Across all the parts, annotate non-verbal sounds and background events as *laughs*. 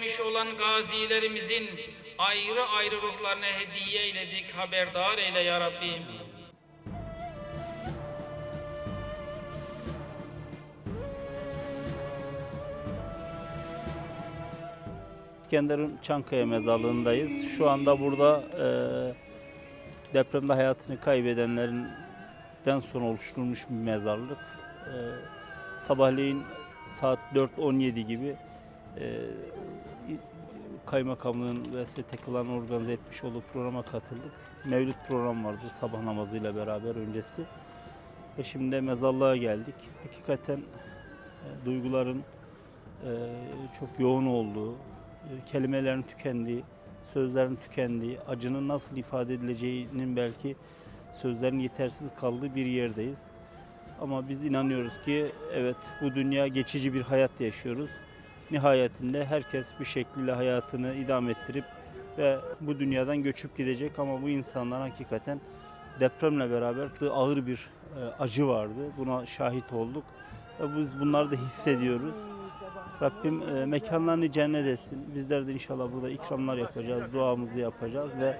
etmiş olan gazilerimizin ayrı ayrı ruhlarına hediye eyledik, haberdar eyle ya Rabbim. İskenderun Çankaya mezarlığındayız. Şu anda burada e, depremde hayatını kaybedenlerinden sonra oluşturulmuş bir mezarlık. E, sabahleyin saat 4.17 gibi e, kaymakamlığın ve STK'ların organize etmiş olduğu programa katıldık. Mevlüt program vardı sabah namazıyla beraber öncesi. Ve şimdi de mezarlığa geldik. Hakikaten e, duyguların e, çok yoğun olduğu, e, kelimelerin tükendiği, sözlerin tükendiği, acının nasıl ifade edileceğinin belki sözlerin yetersiz kaldığı bir yerdeyiz. Ama biz inanıyoruz ki evet bu dünya geçici bir hayat yaşıyoruz. Nihayetinde herkes bir şekilde hayatını idame ettirip ve bu dünyadan göçüp gidecek ama bu insanlar hakikaten depremle beraber ağır bir e, acı vardı. Buna şahit olduk ve biz bunları da hissediyoruz. Rabbim e, mekanlarını cennet etsin. Bizler de inşallah burada ikramlar yapacağız, duamızı yapacağız ve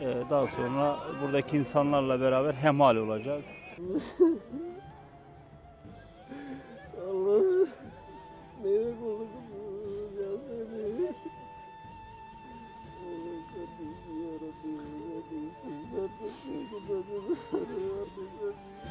e, daha sonra buradaki insanlarla beraber hemhal olacağız. *laughs* Rabbi. Ya Rabbi.